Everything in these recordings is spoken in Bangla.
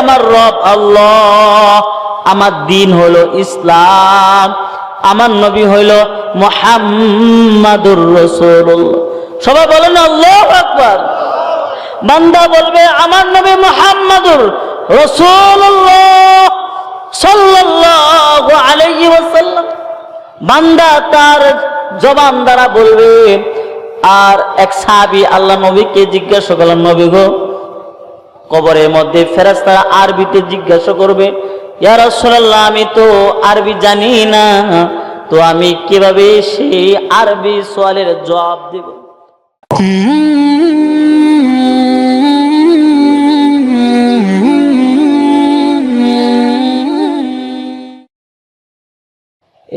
আমার রব আল্লাহ। আমার দিন হলো ইসলাম। আমার নবী হইল মোহাম্মদুর রসুল্লাহ সবাই বলেন আল্লাহ আকবার। বান্দা বলবে, আমার নবী মোহাম্মদুর রসুল্লাহ সাল্লাল্লাহু আলাইহি ওয়াসাল্লাম। বান্দা তার জবান দ্বারা বলবে, আর এক সাহাবী আল্লাহ নবীকে জিজ্ঞাসা করলেন, নবী গো কবরের মধ্যে ফেরাস্তারা আরবিতে জিজ্ঞাসা করবে ইয়ার সাল্লাহ আমি তো আরবি জানি না, তো আমি কীভাবে সেই আরবি সোয়ালের জবাব দেব?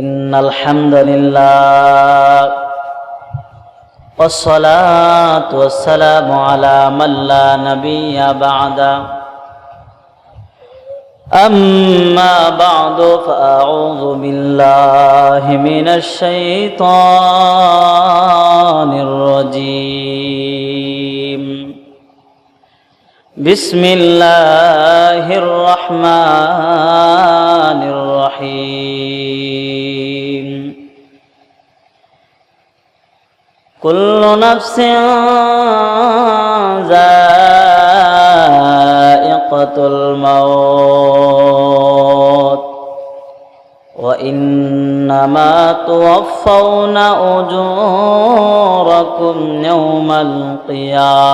ইন্নাল হামদুলিল্লাহ। والصلاة والسلام على من لا نبي بعد. أما بعد فأعوذ بالله من الشيطان الرجيم. بسم الله الرحمن الرحيم. كل نفس ذائقة الموت وإنما توفون أجوركم يوم القيامة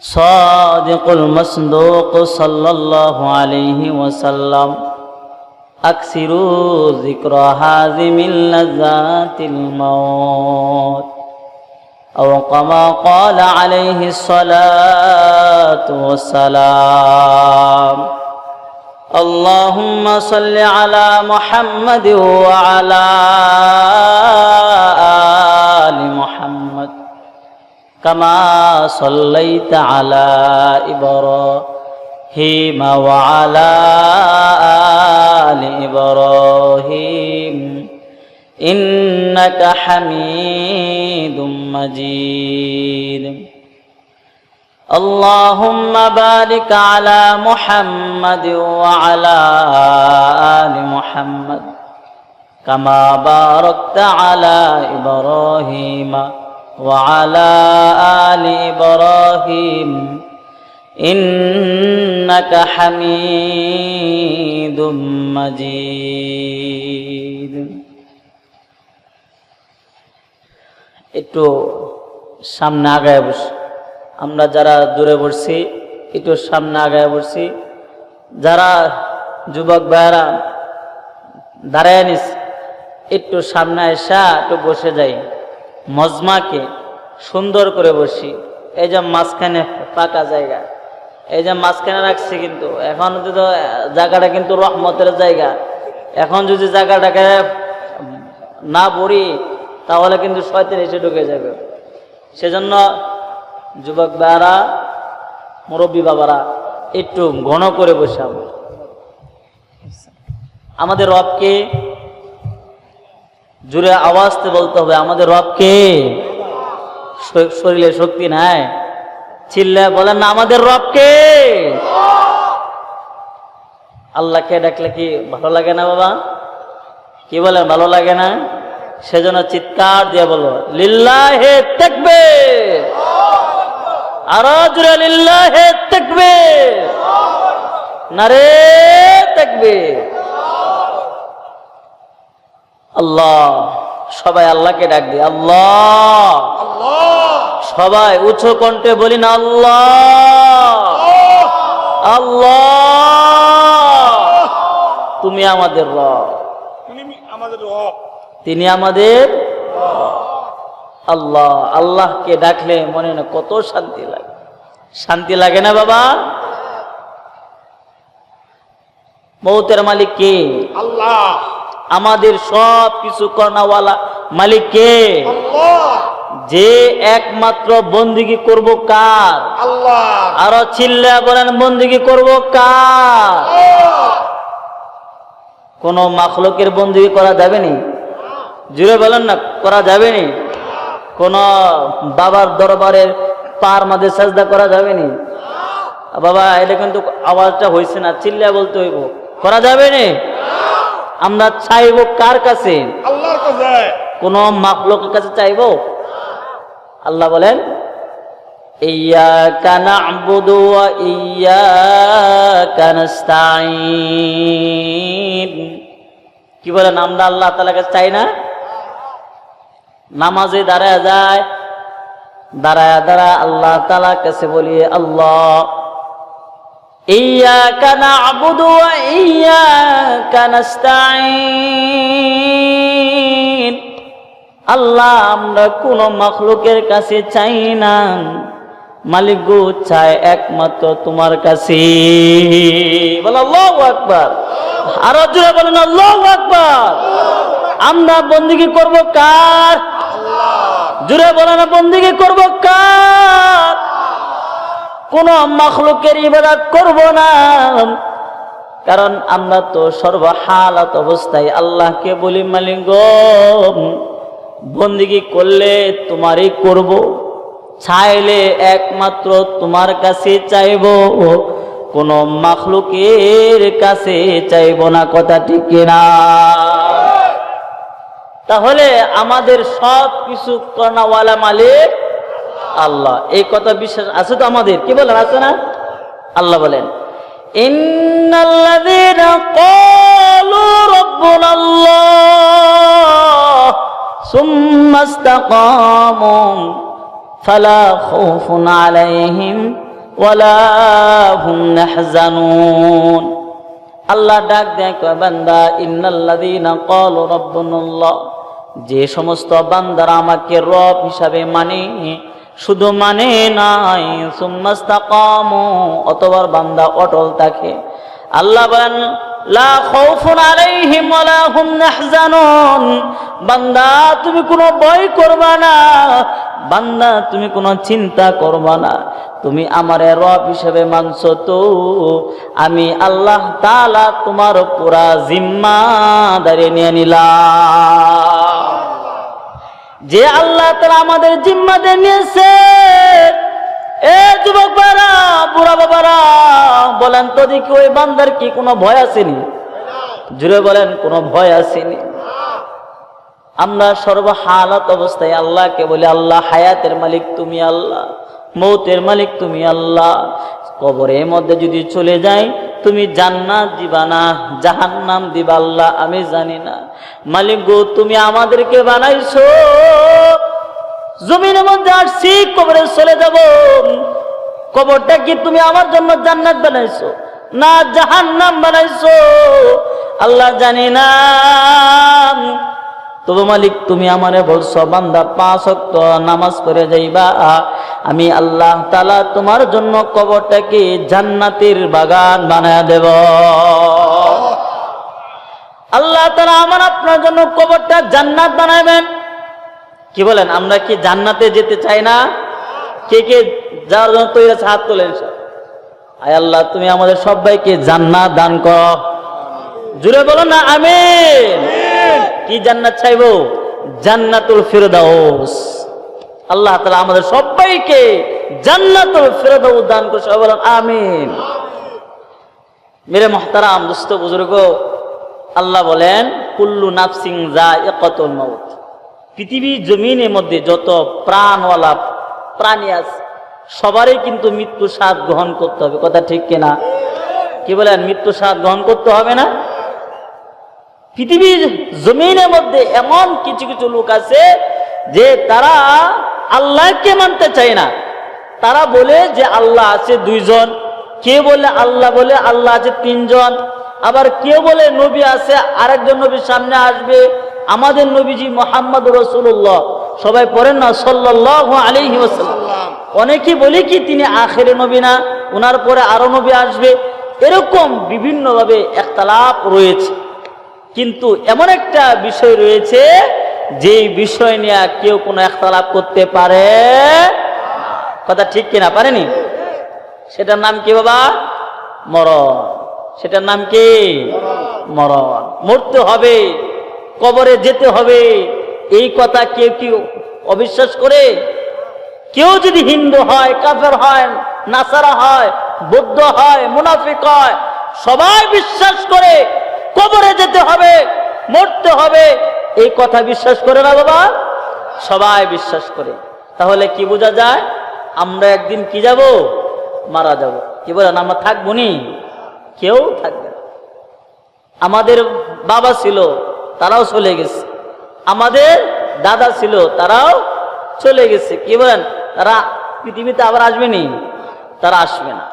صادق المصدوق صلى الله عليه وسلم أكثروا ذكر هازم لذات الموت أو كما قال عليه الصلاة والسلام اللهم صل على محمد وعلى آل محمد كما صليت على إبراهيم وعلى آل إبراهيم إنك حميد مجيد اللهم بارك على محمد وعلى آل محمد كما باركت على إبراهيم وعلى آل إبراهيم إنك حميد مجيد একটু সামনে আগায় বসি আমরা যারা দূরে বসছি একটু সামনে আগায় বসছি যারা যুবক ভাইয়ারা দাঁড়ায় নিস একটু সামনে এসা একটু বসে যাই মজমাকে সুন্দর করে বসি। এই যে মাঝখানে ফাঁকা জায়গা। এই যে মাঝখানে রাখছি কিন্তু, এখন তো জায়গাটা কিন্তু রহমতের জায়গা। এখন যদি জায়গাটাকে না বড়ি তাহলে কিন্তু শয়তান এসে ঢুকে যাবে। সেজন্য যুবক ভাইয়ারা, মুরব্বী বাবারা, একটু ঘন করে বসাব আমাদের রবকে জুড়ে আওয়াজতে বলতে হবে, আমাদের রবকে শরীরে শক্তি নাই। চিল্লা বলেন, না, আমাদের রবকে আল্লাহকে ডাকলে কি ভালো লাগে না বাবা? কি বলেন, ভালো লাগে না? সেজন্য চিৎকার দিয়ে বলো, লিল্লাহে দেখবে আরও জুড়ে লিল্লাহে থাকবে নারে থাকবে আল্লাহ, সবাই আল্লাহকে ডাক দি, আল্লাহ। সবাই উচ্চ কণ্ঠে বলি না আল্লাহ। আল্লাহ। তুমি আমাদের রব। তিনি আমাদের আল্লাহ। আল্লাহকে ডাকলে মনে না কত শান্তি লাগে। শান্তি লাগে না বাবা? মৌতের মালিক কে? আল্লাহ। আমাদের সব কিছু কর্ণাওয়ালা মালিক কে যে একমাত্র বন্দিগি করব কার? আল্লাহ। আরও চিল্লা বলেন বন্দিগি করব কার? কোন মাখলকের বন্দিগি করা যাবে নি? জুড়ে বলেন না করা যাবে নি? কোন বাবার দরবারের পার মাঝে সাজদা করা যাবে নি? বাবা এটা কিন্তু আওয়াজটা হয়েছে না চিল্লা বলতে হইব। করা যাবে নি। আমরা চাইব কার কাছে? আল্লাহর কাছে। কোন মাখলুকের কাছে চাইব? আল্লাহ বলেন না'বুদু ওয়া ইয়াকা নাস্তাঈন। কি বলেন আমরা আল্লাহ তাআলার কাছে চাই না? নামাজে দাঁড়ায় যায় দাঁড়ায় দাঁড়া আল্লাহ তাআলার কাছে বলি আল্লাহ না'বুদু ওয়া ইয়াকা নাস্তাঈন আল্লাহ আমরা কোন মখলুকের কাছে চাই না। মালিক গো চাই একমাত্র তোমার কাছে। আকবার। আরও জোরে বলেন আকবার। আমরা বন্দিগি করব কার? জোরে বলেন বন্দিগি করব কার? কোন মখলুকের ইবাদত করব না। কারণ আমরা তো সর্বহালাত অবস্থায় আল্লাহকে বলি, মালিক বন্দিগি করলে তোমারই করব, চাইলে একমাত্র তোমার কাছে চাইব, কোন মাখলুকের কাছে চাইব না কথা ঠিক কিনা। তাহলে আমাদের সব কিছু কর্ণাওয়ালা মালিক আল্লাহ। এই কথা বিশ্বাস আছে তো আমাদের? কি বলেন, আছে না? আল্লাহ বলেন আল্লাহ ডাক দেয় বান্দা যে সমস্ত বান্দারা আমাকে রব হিসাবে মানে শুধু মানে নাই সুম্মাস্তাকামু অতবার বান্দা অটল থাকে। আল্লাহ বলেন, লা খাউফুন আলাইহিম ওয়ালা হুম ইয়াহজানুন। বান্দা, তুমি কোনো ভয় করবা না। বান্দা, তুমি কোনো চিন্তা করবা না। তুমি আমারে রব হিসেবে মানছো তো। আমি আল্লাহ তাআলা তোমার পুরা জিম্মাদারি নিয়ে নিলাম। যে আল্লাহ তারা আমাদের জিম্মাদের নিয়েছে। এ যুবক বারা বুড়া বাবারা, বলেন তো দেখি ওই বান্দার কি কোনো ভয় আসেনি? জুড়ে বলেন, কোনো ভয় আসেনি। আমরা সর্বহালত অবস্থায় আল্লাহকে বলি, আল্লাহ, হায়াতের মালিক তুমি আল্লাহ, মৌতের মালিক তুমি আল্লাহ। কবরের মধ্যে যদি চলে যাই তুমি জান্নাত দিবা না, জাহান্নাম দিবা আল্লাহ, আমি জানি না। মালিক গো, তুমি আমাদেরকে বানাইছো। জমিনের মধ্যে আসছি, কবরে চলে যাব। কবরটা কি তুমি আমার জন্য জান্নাত বানাইছো? না, জাহান্নাম বানাইছো। আল্লাহ জানি না। তবু মালিক, তুমি আমারে বলছো, বান্দা, পাঁচ অক্ত নামাজ পড়ে যাইবা। আমি আল্লাহ তালা তোমার জন্য কবরটাকে জান্নাতের বাগান বানায় দেব। আল্লাহ তালা আমার আপনার জন্য কবরটা জান্নাত বানাবেন কি বলেন, আমরা কি জান্নাতে যেতে চাই না? কে কে যাওয়ার জন্য তৈরি আছে, হাত তোলেন আয় আল্লাহ, তুমি আমাদের সবাইকে জান্নাত দান কর। জুড়ে বলো না, আমিন। কি জান্নাত চাইব? জান্নাতুল ফিরদাউস। আল্লাহ তালা আমাদের সবাইকে জান্নাতুল ফিরদাউস দান করে সবাই বলেন, আমিন। মেরে মহতারাম, দুস্থ বুজুর্গ, আল্লাহ বলেন, কুল্লু নাফসিং যায়িকাতুল মাউত। পৃথিবীর জমিনের মধ্যে যত প্রাণওয়ালা প্রাণী আছে, সবারই কিন্তু মৃত্যু স্বাদ গ্রহণ করতে হবে। কথা ঠিক কিনা? কি বলেন মৃত্যু স্বাদ গ্রহণ করতে হবে না? পৃথিবীর জমিনের মধ্যে এমন কিছু কিছু লোক আছে যে তারা আল্লাহকে মানতে চায় না। তারা বলে যে আল্লাহ আছে দুইজন। কে বলে আল্লাহ বলে আল্লাহ আছে তিনজন। আবার কেউ বলে নবী আছে আরেকজন নবীর সামনে আসবে। আমাদের নবীজি মোহাম্মদ রসুল্লাহ। সবাই পড়েন না? সাল্লাহ আলিহি অনেকে বলে কি তিনি আখেরে নবী না ওনার পরে আরও নবী আসবে। এরকম বিভিন্নভাবে একতালাপ রয়েছে। কিন্তু এমন একটা বিষয় রয়েছে যে বিষয় নিয়ে কেউ কোনো একতলাপ করতে পারে কথা ঠিক কিনা, পারেনি? সেটার নাম কি বাবা? মরণ। সেটার নাম কি? মরণ। মরতে হবে, কবরে যেতে হবে, এই কথা কেউ কেউ অবিশ্বাস করে? কেউ যদি হিন্দু হয়, কাফের হয়, নাসারা হয়, বৌদ্ধ হয়, মুনাফিক হয়, সবাই বিশ্বাস করে কবরে যেতে হবে, মরতে হবে। এই কথা বিশ্বাস করে না বাবা? সবাই বিশ্বাস করে। তাহলে কি বোঝা যায়? আমরা একদিন কি যাব? মারা যাব। কি বলেন, আমরা থাকব নি? কেউ থাকবে আমাদের বাবা ছিল, তারাও চলে গেছে। আমাদের দাদা ছিল, তারাও চলে গেছে। কি বলেন, তারা পৃথিবীতে আবার আসবে নি? তারা আসবে না।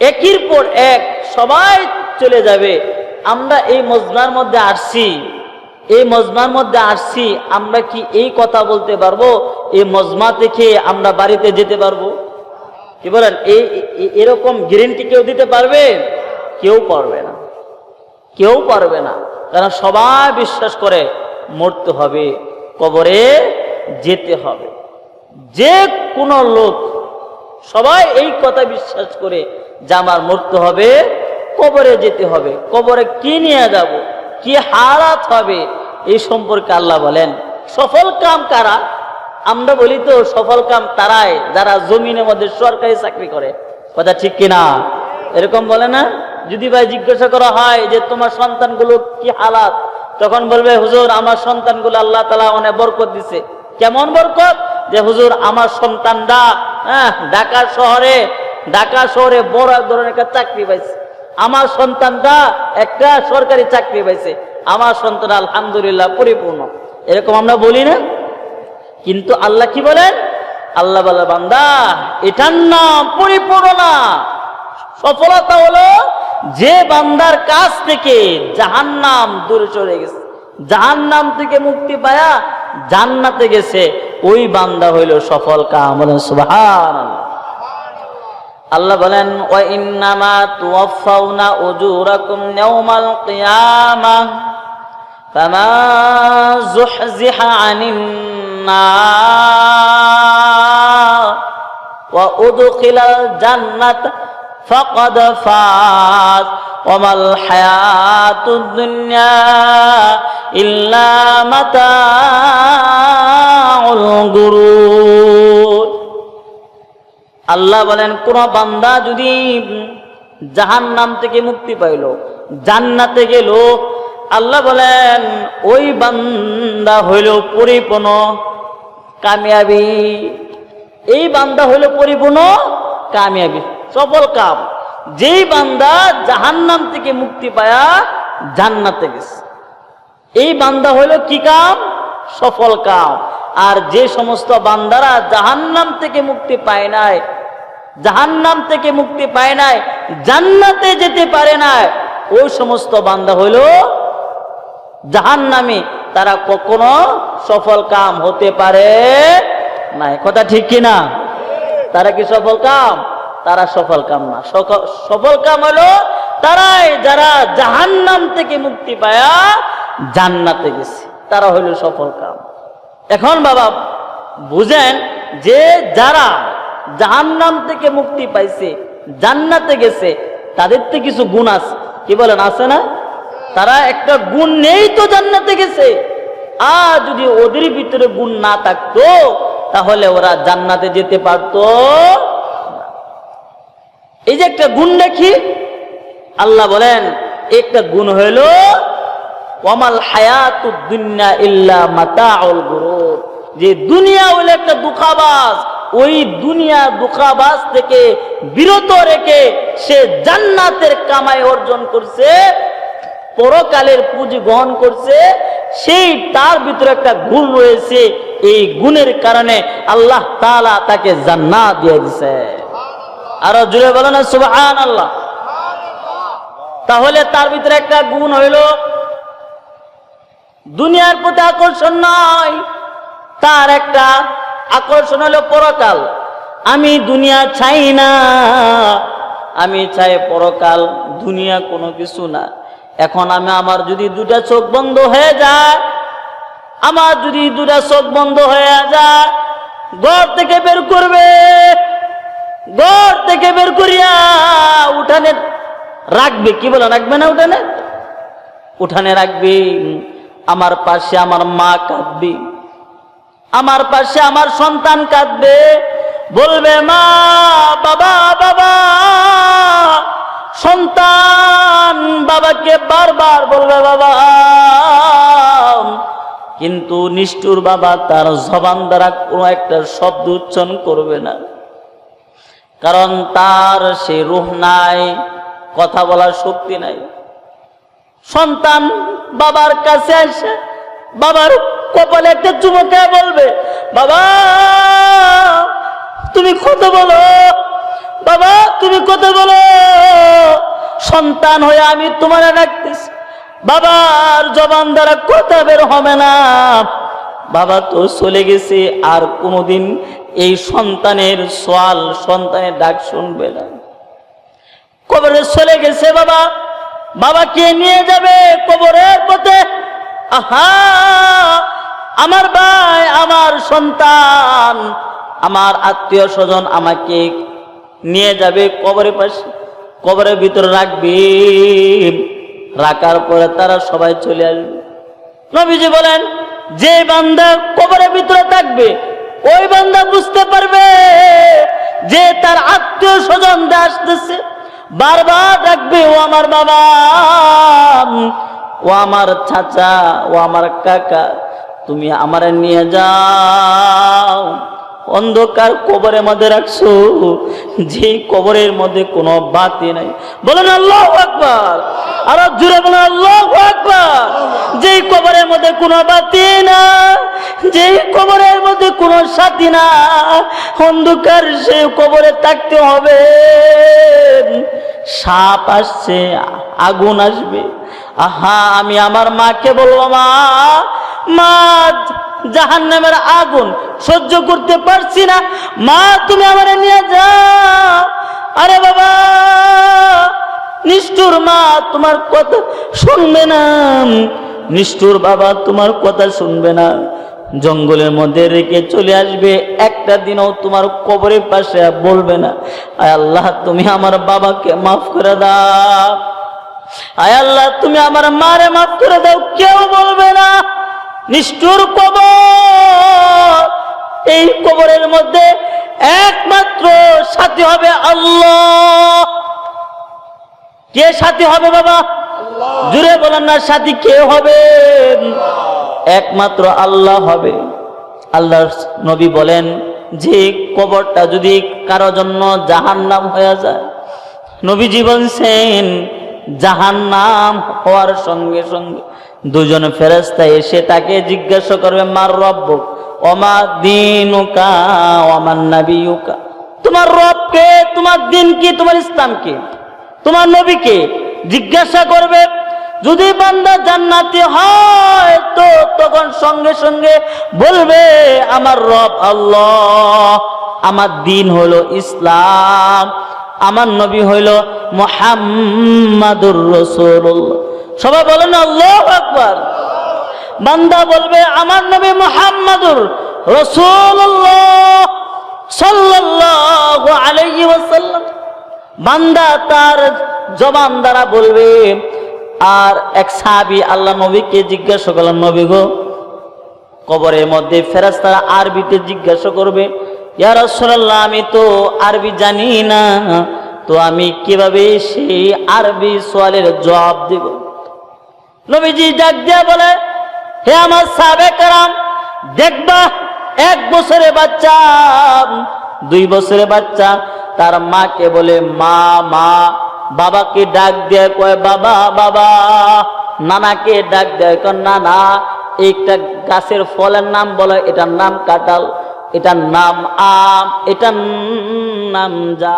একের পর এক সবাই চলে যাবে। আমরা এই মজমার মধ্যে আসছি। এই মজমার মধ্যে আসছি, আমরা কি এই কথা বলতে পারব? এই মজমা থেকে আমরা বাড়িতে যেতে পারব? কি বলেন? এই এরকম গ্যারেন্টি কেউ দিতে পারবে? কেউ পারবে না। কেউ পারবে না। কারণ সবাই বিশ্বাস করে, মরতে হবে, কবরে যেতে হবে। যে কোনো লোক সবাই এই কথা বিশ্বাস করে যে আমার মরতে হবে কবরে যেতে হবে। কবরে কি নিয়ে যাব? কি হারাত হবে? এই সম্পর্কে আল্লাহ বলেন, সফল কাম কারা? আমরা বলি তো, সফল কাম তারাই, যারা জমিনের মধ্যে সরকারি চাকরি করে। কথা ঠিক কিনা? এরকম বলে না? যদি ভাই জিজ্ঞাসা করা হয় যে, তোমার সন্তানগুলো কি হালাত? তখন বলবে, হুজুর, আমার সন্তানগুলো আল্লাহ তালা অনেক বরকত দিছে। কেমন বরকত? যে, হুজুর, আমার সন্তানরা হ্যাঁ ঢাকা শহরে ঢাকা শহরে বড় এক ধরনের একটা চাকরি পাইছে। আমার সন্তানটা একটা সরকারি চাকরি পাইছে। আমার সন্তান আলহামদুলিল্লাহ পরিপূর্ণ। এরকম আমরা বলি না। কিন্তু আল্লাহ কি বলেন? আল্লাহ বান্দা, এটার নাম পরিপূর্ণ না। সফলতা হলো যে বান্দার কাছ থেকে জাহান নাম দূরে চলে গেছে। জাহান নাম থেকে মুক্তি পায়া জান্নাতে গেছে। ওই বান্দা হইল সফল কাম সুবহান আল্লাহ বলেন ও ইন্নামা তুওয়াফাউনা উজুরাকুম ইয়াউমাল কিয়ামাহ فمن زحزح عن النار وأدخل الجنة فقد فاز وما الحياة الدنيا إلا متاع الغرور আল্লাহ বলেন, কোন বান্দা যদি জাহান নাম থেকে মুক্তি পাইল, জান্নাতে গেল, আল্লাহ বলেন, ওই বান্দা হইল পরিপূর্ণ কামিয়াবি। এই বান্দা হইল পরিপূর্ণ কামিয়াবি। সফল কাম। যেই বান্দা জাহান্নাম থেকে মুক্তি পায়া জান্নাতে গেছে। এই বান্দা হইল কি কাম? সফল কাম। আর যে সমস্ত বান্দারা জাহান্নাম থেকে মুক্তি পায় নাই জাহান্নাম থেকে মুক্তি পায় নাই, জান্নাতে যেতে পারে নাই। ওই সমস্ত বান্দা হইল জাহান্নামে। তারা কখনো সফল কাম হতে পারে নাই। কথা ঠিক কিনা তারা কি সফল কাম? তারা সফল কাম না। সফল কাম হলো তারাই যারা জাহান্নাম থেকে মুক্তি পায়া জান্নাতে গেছে। তারা হইল সফল কাম। এখন বাবা, বুঝেন যে যারা জাহান্নাম থেকে মুক্তি পাইছে, জান্নাতে গেছে, তাদের তো কিছু গুণ আছে। কি বলেন, আছে না? তারা একটা গুণ নেই তো জান্নাতে গেছে। আর যদি ওদের ভিতরে গুণ না থাকতো, তাহলে ওরা জান্নাতে যেতে পারতো এই যে একটা গুণ দেখি, আল্লাহ বলেন, একটা গুণ হইল, ওয়ামাল হায়াতুদ দুনিয়া গুরুর যে দুনিয়া হইলে একটা দুঃখাবাস ওই দুনিয়া দুঃখাবাস থেকে বিরত রেখে সে জান্নাতের কামাই অর্জন করছে, পরকালের পুঁজি গ্রহণ করছে, সেই তার ভিতরে একটা গুণ রয়েছে। এই গুণের কারণে আল্লাহ তালা তাকে জান্নাত দিয়ে দিছে। আরও জুড়ে বলো না সুবহান আল্লাহ তাহলে তার ভিতরে একটা গুণ হইল, দুনিয়ার প্রতি আকর্ষণ নয় তার একটা আকর্ষণ হলো পরকাল। আমি দুনিয়া চাই না। আমি চাই পরকাল, দুনিয়া কোনো কিছু না। এখন আমি আমার যদি দুটা চোখ বন্ধ হয়ে যায়, আমার যদি দুটা চোখ বন্ধ হয়ে যায়, ঘর থেকে বের করবে। ঘর থেকে বের করিয়া উঠানে রাখবে। কি বলে, রাখবে না উঠানে? উঠানে রাখবে। আমার পাশে আমার মা কাঁদবে। আমার পাশে আমার সন্তান কাঁদবে, বলবে, মা, বাবা বাবা, সন্তান বাবাকে বারবার বলবে, বাবা, কিন্তু নিষ্ঠুর বাবা তার জবান দ্বারা কোনো একটা শব্দ উচ্চারণ করবে না। কারণ তার সে রুহ নাই, কথা বলার শক্তি নাই। সন্তান বাবার কাছে আসে বাবার কপালে একটা চুমকে বলবে, বাবা, তুমি কত বলো, বাবা, তুমি কত বলো, সন্তান হয়ে আমি তোমার ডাকতেছি, বাবার জবান দ্বারা কথা বের হবে না। বাবা তো চলে গেছে, আর কোনোদিন এই সন্তানের সোয়াল, সন্তানের ডাক শুনবে না। কবরে চলে গেছে বাবা, বাবাকে নিয়ে যাবে কবরের পথে। আহা! আমার ভাই, আমার সন্তান, আমার আত্মীয় স্বজন আমাকে নিয়ে যাবে কবরের পাশে, কবরের ভিতরে রাখবে। রাখার পরে তারা সবাই চলে আসবে। নবীজি বলেন, যে বান্দা কবরের ভিতরে থাকবে, ওই বান্দা বুঝতে পারবে যে তার আত্মীয় স্বজন আসতেছে, বারবার ডাকবে ও আমার বাবা, ও আমার চাচা, ও আমার কাকা তুমি আমার নিয়ে যাও। অন্ধকার কবরের মধ্যে রাখছো। যে কবরের মধ্যে কোনো বাতি নাই। বলেন আল্লাহ আকবার। আরও জুড়ে বলেন আল্লাহ আকবার। যে কবরের মধ্যে কোনো বাতি না, যে কবরের মধ্যে কোনো সাথী না, অন্ধকার সে কবরে থাকতে হবে। সাপ আসছে, আগুন আসবে। আহা, আমি আমার মাকে বলব, মা। মা জাহান নামের আগুন সহ্য করতে পারছি না। মা, তুমি আমার নিয়ে যাও। আরে বাবা, নিষ্ঠুর মা, তোমার কথা শুনবে না। নিষ্ঠুর বাবা, তোমার কথা শুনবে না। জঙ্গলের মধ্যে রেখে চলে আসবে, একটা দিনও তোমার কবরের পাশে বলবে না। আয় আল্লাহ, তুমি আমার বাবাকে মাফ করে দাও। আয় আল্লাহ, তুমি আমার মারে মাফ করে দাও, কেউ বলবে না। নিষ্ঠুর কবর। এই কবরের মধ্যে একমাত্র সাথী হবে আল্লাহ। কে সাথী হবে বাবা? জুড়ে বলেন না সাথী কে হবে? একমাত্র আল্লাহ হবে। আল্লাহ নবী বলেন যে কবরটা যদি কারও জন্য জাহান্নাম হয়ে যায় নবী জীবন সেন জাহান্নাম হওয়ার সঙ্গে সঙ্গে দুজন ফেরেস্তা এসে তাকে জিজ্ঞাসা করবে, মার রব্ব অমা দিনুকা অমার নাবিউকা তোমার রবকে তোমার দিন কি? তোমার ইসলাম কি? তোমার নবীকে জিজ্ঞাসা করবে, যদি বান্দা জান্নাতি হয়, তো তখন সঙ্গে সঙ্গে বলবে, আমার রব আল্লাহ, আমার দিন হলো ইসলাম, আমার নবী হইল মোহাম্মদুর রসুল্লাহ সবাই বলেন আল্লাহ আকবার। বান্দা বলবে, আমার নবী মোহাম্মদুর রসুল্লাহ বান্দা তার জবান দ্বারা বলবে, আর এক সাহাবি আল্লাহ নবীকে জিজ্ঞাসা করলেন, নবী গো, কবরের মধ্যে ফেরেশতারা আরবিতে জিজ্ঞাসা করবে, ইয়া রাসূলুল্লাহ, আমি তো আরবি জানি না, তো আমি কীভাবে সেই আরবি সোয়ালের জবাব দেব? নবীজি ডাক দিয়া বলে, হে আমার সাহাবে কারাম, দেখবা এক বছরের বাচ্চা, দুই বছরের বাচ্চা, তার মাকে বলে, মা মা। বাবাকে ডাক দেয় কয়, বাবা বাবা। নানাকে ডাক দেয় কয়, নানা একটা গাছের ফলের নাম বলে, এটার নাম কাঁঠাল, এটার নাম আম, এটার নাম যা